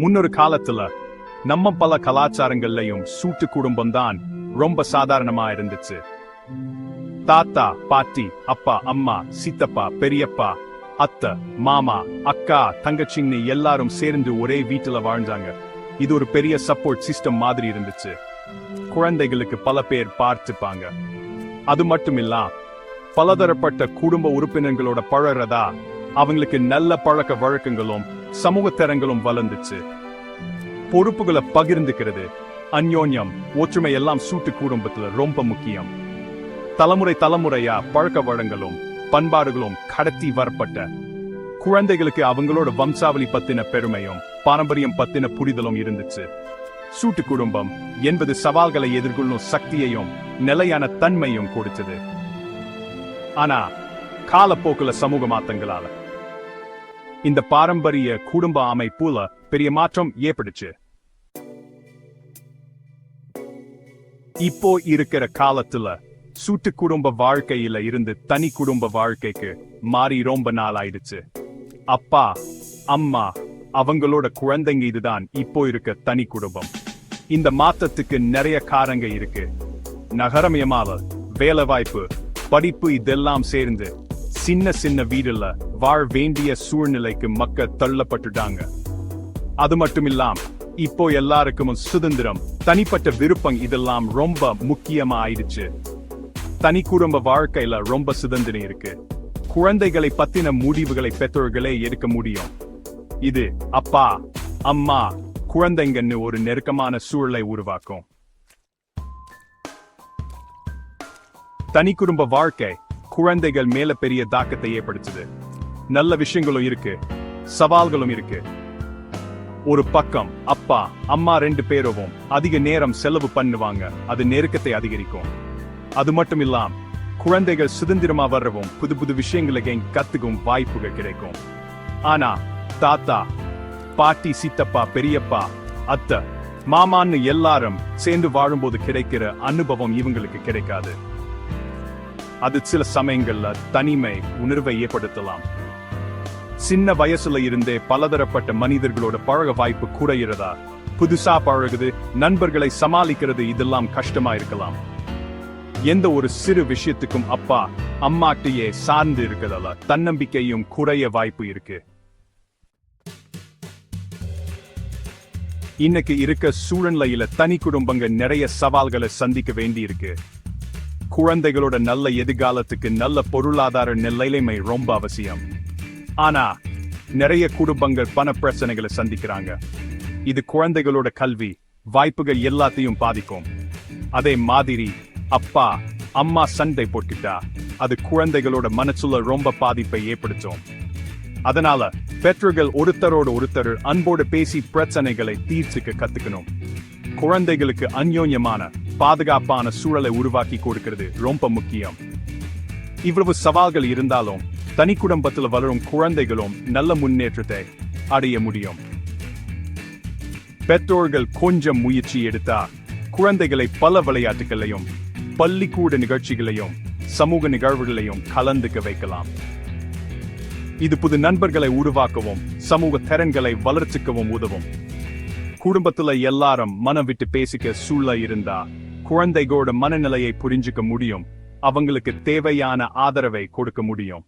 முன்னொரு காலத்துல நம்ம பல கலாச்சாரங்கள்லயும் சூட்டு குடும்பம் தான் ரொம்ப சாதாரணமா இருந்துச்சு. தாத்தா பாட்டி அப்பா அம்மா சித்தப்பா பெரியப்பா அத்தை மாமா அக்கா தங்கச்சின்னு எல்லாரும் சேர்ந்து ஒரே வீட்டுல வாழ்ந்தாங்க. இது ஒரு பெரிய சப்போர்ட் சிஸ்டம் மாதிரி இருந்துச்சு. குழந்தைகளுக்கு பல பேர் பார்த்துப்பாங்க. அது மட்டும் இல்ல பலதரப்பட்ட குடும்ப உறுப்பினர்களோட பழறதா அவங்களுக்கு நல்ல பழக்க வழக்கங்களும் சமூக தரங்களும் வளர்ந்துச்சு. பொறுப்புகளை பகிர்ந்துக்கிறது. அந்யோன்யம் ஒற்றுமை எல்லாம் சூட்டு குடும்பத்துல ரொம்ப முக்கியம். தலைமுறை தலைமுறையா பழக்க வழங்களும் பண்பாடுகளும் கடத்தி வரப்பட்ட குழந்தைகளுக்கு அவங்களோட வம்சாவளி பத்தின பெருமையும் பாரம்பரியம் பத்தின புரிதலும் இருந்துச்சு. சூட்டு குடும்பம் என்பது சவால்களை எதிர்கொள்ளும் சக்தியையும் நிலையான தன்மையும் கொடுத்தது. ஆனா காலப்போக்குல சமூக மாத்தங்களால இந்த பாரம்பரிய குடும்ப அமைப்புல பெரிய மாற்றம் ஏற்படுச்சு. இப்போ இருக்கிற காலத்துல சூட்டு குடும்ப வாழ்க்கையில இருந்து தனி குடும்ப வாழ்க்கைக்கு மாறி ரொம்ப நாள் ஆயிடுச்சு அப்பா அம்மா அவங்களோட குழந்தைங்க இதுதான் இப்போ இருக்க தனி குடும்பம். இந்த மாற்றத்துக்கு நிறைய காரங்க இருக்கு. நகரமயமாவ வேலை வாய்ப்பு படிப்பு இதெல்லாம் சேர்ந்து சின்ன சின்ன வீடுல வாழ வேண்டிய சூழ்நிலைக்கு மக்கள் தள்ளப்பட்டுட்டாங்க. அது மட்டும் இல்லாம இப்போ எல்லாருக்கும் சுதந்திரம் தனிப்பட்ட விருப்பம் இதெல்லாம் ரொம்ப முக்கியமா ஆயிடுச்சு தனி குடும்ப வாழ்க்கையில ரொம்ப சுதந்திரம் இருக்கு. குழந்தைகளை பத்தின முடிவுகளை பெற்றோர்களே எடுக்க முடியும். இது அப்பா அம்மா குழந்தைங்கன்னு ஒரு நெருக்கமான சூழலை உருவாக்கும். தனி குடும்ப வாழ்க்கை குழந்தைகள் மேல பெரிய தாக்கத்தை ஏற்படுத்துது. நல்ல விஷயங்களும் இருக்கு. சவால்களும் இருக்கு. ஒரு பக்கம் அப்பா அம்மா ரெண்டு பேரவும் அதிக நேரம் செலவு பண்ணுவாங்க. அது நெருக்கத்தை அதிகரிக்கும். அது மட்டும் இல்லாம குழந்தைகள் சுதந்திரமா வர்றவும் புது புது விஷயங்களை கத்துக்கும் வாய்ப்புகள் கிடைக்கும். ஆனா தாத்தா பாட்டி சித்தப்பா பெரியப்பா அத்தை மாமான்னு எல்லாரும் சேர்ந்து வாழும்போது கிடைக்கிற அனுபவம் இவங்களுக்கு கிடைக்காது. அது சில சமயங்கள்ல தனிமை உணர்வை ஏற்படுத்தலாம். சின்ன வயசுல இருந்தே பலதரப்பட்ட மனிதர்களோட பழக வாய்ப்பு குறையிறதா? புதுசா பழகுது நண்பர்களை சமாளிக்கிறது இதெல்லாம் கஷ்டமா இருக்கலாம். எந்த ஒரு சிறு விஷயத்துக்கும் அப்பா அம்மாட்டையே சார்ந்து இருக்கிறதால தன்னம்பிக்கையும் குறைய வாய்ப்பு இருக்கு. இன்னைக்கு இருக்க சூழ்நிலையில தனி குடும்பங்க நிறைய சவால்களை சந்திக்க வேண்டி இருக்கு குழந்தைகளோட நல்ல எதிர்காலத்துக்கு நல்ல பொருளாதார நிலைமை ரொம்ப அவசியம். ஆனா நிறைய குடும்பங்கள் பண பிரச்சனைகளை சந்திக்கிறாங்க. இது குழந்தைகளோட கல்வி வாய்ப்புகள் எல்லாத்தையும் பாதிக்கும். அதே மாதிரி அப்பா அம்மா சண்டை போட்டுட்டா அது குழந்தைகளோட மனசுல ரொம்ப பாதிப்பை ஏற்படுத்தும். அதனால பெற்றோர்கள் ஒருத்தரோட ஒருத்தர் அன்போடு பேசி பிரச்சனைகளை தீர்த்துக்க கத்துக்கணும். குழந்தைகளுக்கு அந்யோன்யமான பாதுகாப்பான சூழலை உருவாக்கி கொடுக்கிறது ரொம்ப முக்கியம். இவ்வளவு சவால்கள் இருந்தாலும் தனி குடும்பத்தில் வளரும் குழந்தைகளும் நல்ல முன்னேற்றத்தை அடைய முடியும். பெற்றோர்கள் கொஞ்சம் முயற்சி எடுத்தா குழந்தைகளை பல விளையாட்டுகளையும் பள்ளிக்கூட நிகழ்ச்சிகளையும் சமூக நிகழ்வுகளையும் கலந்துக்க வைக்கலாம். இது புது நண்பர்களை உருவாக்கவும் சமூக திறன்களை வளர்ச்சிக்கவும் உதவும். குடும்பத்துல எல்லாரும் மனம் விட்டு பேசிக்க சூழ இருந்தா குழந்தைகளோட மனநிலையை புரிஞ்சுக்க முடியும். அவங்களுக்கு தேவையான ஆதரவை கொடுக்க முடியும்.